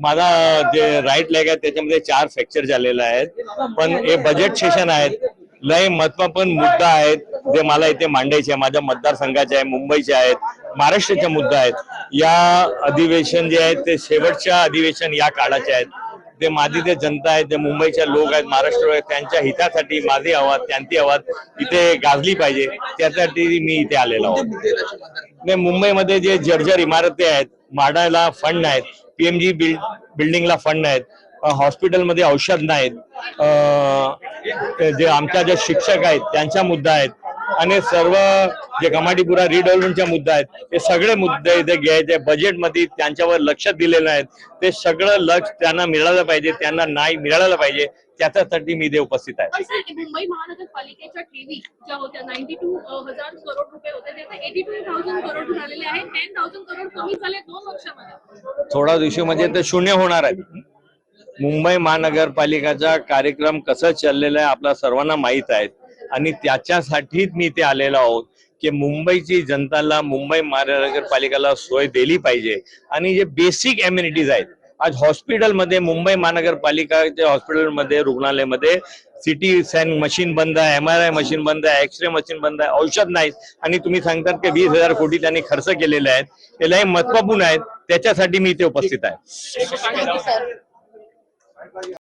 माझा जे right leg आहे त्याच्यामध्ये चार फ्रॅक्चर झालेले आहेत. पण हे बजेट सेशन आहेत. लय महत्त्वपूर्ण मुद्दा आहेत जे मला इथे मांडायचे आहे माझ्या मतदारसंघाचे आहे मुंबईचे आहेत महाराष्ट्राचे मुद्दा आहेत. या अधिवेशन जे आहेत ते शेवटच्या अधिवेशन या काळाचे आहेत. ते माझी जे जनता आहे ते मुंबईचे लोक आहेत महाराष्ट्र आहेत त्यांच्या हितासाठी माझे आवाज त्यांची आवाज इथे गाजली पाहिजे. त्यासाठी मी इथे आलेलो आहोत. मुंबईमध्ये जे जर्जर इमारती आहेत माडायला फंड आहेत पीएमजी बिल्डिंगला फंड आहेत हॉस्पिटलमध्ये औषध नाहीत. जे आमच्या ज्या शिक्षक आहेत त्यांचा मुद्दा आहेत. आणि सर्व जे कमाटीपुरा रिडेव्हलपमेंटचा मुद्दा आहेत ते सगळे मुद्दे इथे घ्यायचे. बजेटमध्ये त्यांच्यावर लक्ष दिलेलं आहे. ते सगळं लक्ष त्यांना मिळालं पाहिजे त्यांना नाही मिळालं पाहिजे त्याच्यासाठी मी इथे उपस्थित आहे. मुंबई महानगरपालिकेच्या ठेवी ज्या होत्या नाईन्टी टू हजार करोड रुपये होते एटी टू थाउजंड करोड झालेले आहेत. टेन थाउजंड करोड कमी झाले दोन वर्षामध्ये. थोडा दिवशी म्हणजे ते शून्य होणार आहे. मुंबई महानगरपालिकाचा कार्यक्रम कसा चाललेला आहे आपल्या सर्वांना माहीत आहे. आणि त्याच्यासाठीच मी इथे आलेलो आहोत की मुंबईची जनताला मुंबई महानगरपालिकेला सोय दिली पाहिजे. आणि जे बेसिक एम्युनिटीज आहेत आज हॉस्पिटलमध्ये मुंबई महानगरपालिकाच्या हॉस्पिटलमध्ये रुग्णालयामध्ये सिटी स्कॅन मशीन बंद आहे एम आर आय मशीन बंद आहे एक्सरे मशीन बंद आहे औषध नाहीत. आणि तुम्ही सांगतात की वीस हजार कोटी त्यांनी खर्च केलेले आहेत. ते लय महत्त्वपूर्ण आहेत. त्याच्यासाठी मी इथे उपस्थित आहे.